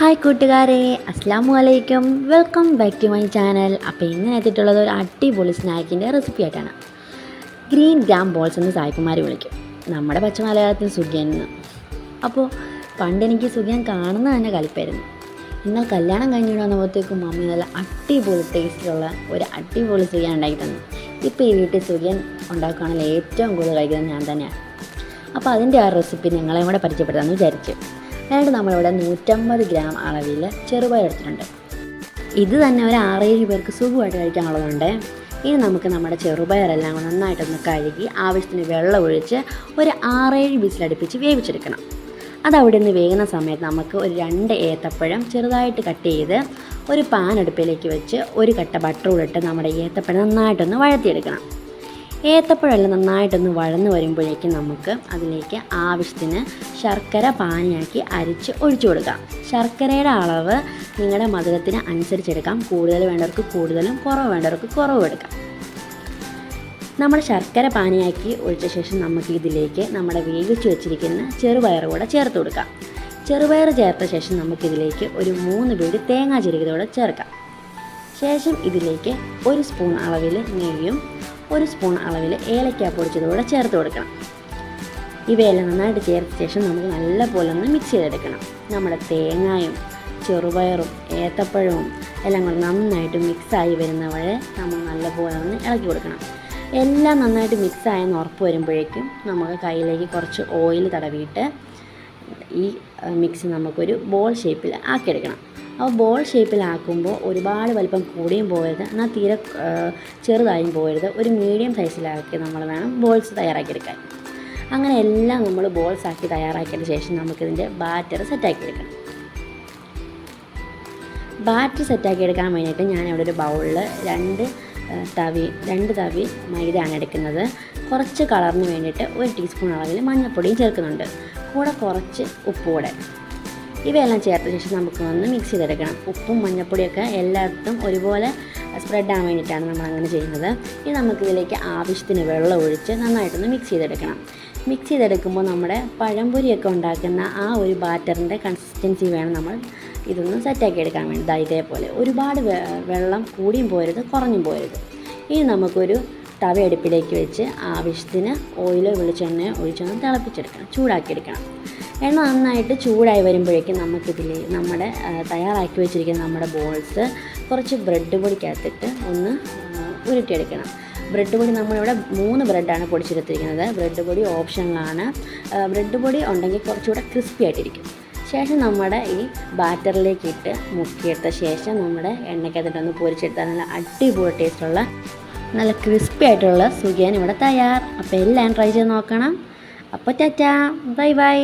Hi കൂട്ടുകാരെ. അസ്സാമു അലൈക്കും welcome back to my channel അപ്പോൾ ഇന്ന് എത്തിയിട്ടുള്ളത് ഒരു അടിപൊളി സ്നാക്കിന്റെ റെസിപ്പി ആയിട്ടാണ്. ഗ്രീൻ ഗ്രാം ബോൾസ് എന്ന് സായിപ്പന്മാർ വിളിക്കും. നമ്മുടെ പച്ച മലയാളത്തിൽ സുഖിയൻ എന്ന്. അപ്പോൾ പണ്ട് എനിക്ക് സുഖിയൻ കാണുന്ന തന്നെ കലിപ്പായിരുന്നു. എന്നാൽ കല്യാണം കഴിഞ്ഞിട്ട് വന്നപ്പോഴത്തേക്കും മമ്മി നല്ല അടിപൊളി ടേസ്റ്റിലുള്ള ഒരു അടിപൊളി സുഖിയൻ ഉണ്ടാക്കി തന്നു. ഇപ്പോൾ ഈ വീട്ടിൽ സുഖിയൻ ഉണ്ടാക്കുകയാണെങ്കിൽ ഏറ്റവും കൂടുതൽ കഴിക്കുന്നത് ഞാൻ തന്നെയാണ്. അപ്പോൾ അതിന്റെ ആ റെസിപ്പി നിങ്ങളെ കൂടെ പരിചയപ്പെടുത്താമെന്ന് വിചാരിച്ചു. അതിനായിട്ട് നമ്മളിവിടെ നൂറ്റമ്പത് ഗ്രാം അളവിൽ ചെറുപയർ എടുത്തിട്ടുണ്ട്. ഇത് തന്നെ ഒരു ആറേഴ് പേർക്ക് സുഖമായിട്ട് കഴിക്കാനുള്ളതുണ്ട്. ഇനി നമുക്ക് നമ്മുടെ ചെറുപയറെല്ലാം നന്നായിട്ടൊന്ന് കഴുകി ആവശ്യത്തിന് വെള്ളം ഒഴിച്ച് ഒരു ആറേഴ് വിസിലടുപ്പിച്ച് വേവിച്ചെടുക്കണം. അതവിടെ നിന്ന് വേകുന്ന സമയത്ത് നമുക്ക് ഒരു രണ്ട് ഏത്തപ്പഴം ചെറുതായിട്ട് കട്ട് ചെയ്ത് ഒരു പാൻ അടുപ്പിലേക്ക് വെച്ച് ഒരു കട്ട ബട്ടർ ഇട്ട് നമ്മുടെ ഏത്തപ്പഴം നന്നായിട്ടൊന്ന് വഴത്തിയെടുക്കണം ഏത്തപ്പഴമെല്ലാം നന്നായിട്ടൊന്ന് വഴന്ന് വരുമ്പോഴേക്കും നമുക്ക് അതിലേക്ക് ആവശ്യത്തിന് ശർക്കര പാനിയാക്കി അരിച്ച് ഒഴിച്ചു കൊടുക്കാം. ശർക്കരയുടെ അളവ് നിങ്ങളുടെ മധുരത്തിന് അനുസരിച്ചെടുക്കാം. കൂടുതൽ വേണ്ടവർക്ക് കൂടുതലും കുറവ് വേണ്ടവർക്ക് കുറവും എടുക്കാം. നമ്മൾ ശർക്കര പാനിയാക്കി ഒഴിച്ച ശേഷം നമുക്ക് ഇതിലേക്ക് നമ്മുടെ വേവിച്ച് വെച്ചിരിക്കുന്ന ചെറുപയർ കൂടെ ചേർത്ത് കൊടുക്കാം. ചെറുപയർ ചേർത്ത ശേഷം നമുക്കിതിലേക്ക് ഒരു മൂന്ന് പേര് തേങ്ങാ ചെരുകിതോടെ ചേർക്കാം. ശേഷം ഇതിലേക്ക് ഒരു സ്പൂൺ അളവിൽ നെയ്യും ഒരു സ്പൂൺ അളവിൽ ഏലക്ക പൊടിച്ചതുകൂടെ ചേർത്ത് കൊടുക്കണം. ഇവയെല്ലാം നന്നായിട്ട് ചേർത്ത ശേഷം നമുക്ക് നല്ല പോലെ ഒന്ന് മിക്സ് ചെയ്തെടുക്കണം. നമ്മുടെ തേങ്ങായും ചെറുപയറും ഏത്തപ്പഴവും എല്ലാം കൂടെ നന്നായിട്ട് മിക്സായി വരുന്ന വഴി നമ്മൾ നല്ലപോലെ ഒന്ന് ഇളക്കി കൊടുക്കണം. എല്ലാം നന്നായിട്ട് മിക്സായെന്ന് ഉറപ്പ് വരുമ്പോഴേക്കും നമുക്ക് കയ്യിലേക്ക് കുറച്ച് ഓയിൽ തടവിയിട്ട് ഈ മിക്സ് നമുക്കൊരു ബോൾ ഷേപ്പിൽ ആക്കിയെടുക്കണം. അപ്പോൾ ബോൾ ഷേപ്പിലാക്കുമ്പോൾ ഒരുപാട് വലിപ്പം കൂടിയും പോകരുത്. എന്നാൽ തീരെ ചെറുതായും പോകരുത്. ഒരു മീഡിയം സൈസിലാക്കി നമ്മൾ വേണം ബോൾസ് തയ്യാറാക്കിയെടുക്കാൻ. അങ്ങനെ എല്ലാം നമ്മൾ ബോൾസ് ആക്കി തയ്യാറാക്കിയതിന് ശേഷം നമുക്കിതിന്റെ ബാറ്റർ സെറ്റാക്കി എടുക്കണം. ബാറ്റർ സെറ്റാക്കി എടുക്കാൻ വേണ്ടിയിട്ട് ഞാൻ ഇവിടെ ഒരു ബൗളിൽ രണ്ട് തവി രണ്ട് തവി മൈദയാണ് എടുക്കുന്നത്. കുറച്ച് കളറിന് വേണ്ടിയിട്ട് ഒരു ടീസ്പൂൺ അളവിൽ മഞ്ഞൾപ്പൊടിയും ചേർക്കുന്നുണ്ട്. കൂടെ കുറച്ച് ഉപ്പ് കൂടെ. ഇവയെല്ലാം ചേർത്ത ശേഷം നമുക്ക് ഒന്ന് മിക്സ് ചെയ്തെടുക്കണം. ഉപ്പും മഞ്ഞൾപ്പൊടിയൊക്കെ എല്ലായിടത്തും ഒരുപോലെ സ്പ്രെഡ് ആവാൻ വേണ്ടിയിട്ടാണ് നമ്മൾ അങ്ങനെ ചെയ്യുന്നത്. ഇനി നമുക്ക് ഇതിലേക്ക് ആവശ്യത്തിന് വെള്ളം ഒഴിച്ച് നന്നായിട്ടൊന്ന് മിക്സ് ചെയ്തെടുക്കണം. മിക്സ് ചെയ്തെടുക്കുമ്പോൾ നമ്മുടെ പഴംപൊരിയൊക്കെ ഉണ്ടാക്കുന്ന ആ ഒരു ബാറ്ററിന്റെ കൺസിസ്റ്റൻസി വേണം നമ്മൾ ഇതൊന്ന് സെറ്റാക്കി എടുക്കാൻ വേണ്ടി. ഇതേപോലെ ഒരുപാട് വെള്ളം കൂടിയും പോരുത് കുറഞ്ഞും പോരുത്. ഇനി നമുക്കൊരു തവ അടുപ്പിലേക്ക് വെച്ച് ആവശ്യത്തിന് ഓയിലോ വെളിച്ചെണ്ണയോ ഒഴിച്ചൊന്ന് തിളപ്പിച്ചെടുക്കണം. ചൂടാക്കിയെടുക്കണം. എണ്ണ നന്നായിട്ട് ചൂടായി വരുമ്പോഴേക്കും നമുക്കിതിൽ നമ്മുടെ തയ്യാറാക്കി വെച്ചിരിക്കുന്ന നമ്മുടെ ബോൾസ് കുറച്ച് ബ്രെഡ് പൊടിക്കകത്തിട്ട് ഒന്ന് ഉരുട്ടിയെടുക്കണം. ബ്രെഡ് പൊടി നമ്മളിവിടെ മൂന്ന് ബ്രെഡാണ് പൊടിച്ചെടുത്തിരിക്കുന്നത്. ബ്രെഡ് പൊടി ഓപ്ഷനിലാണ് ബ്രെഡ് പൊടി ഉണ്ടെങ്കിൽ കുറച്ചുകൂടെ ക്രിസ്പി ആയിട്ടിരിക്കും. ശേഷം നമ്മുടെ ഈ ബാറ്ററിലേക്ക് ഇട്ട് മുക്കിയെടുത്ത ശേഷം നമ്മുടെ എണ്ണയ്ക്കകത്തിട്ടൊന്ന് പൊരിച്ചെടുത്താൽ നല്ല അടിപൊളി ടേസ്റ്റുള്ള നല്ല ക്രിസ്പി ആയിട്ടുള്ള സുഖിയാൻ ഇവിടെ തയ്യാർ. അപ്പോൾ എല്ലാം ട്രൈ ചെയ്ത് നോക്കണം. അപ്പോൾ ടാറ്റാ. Bye bye.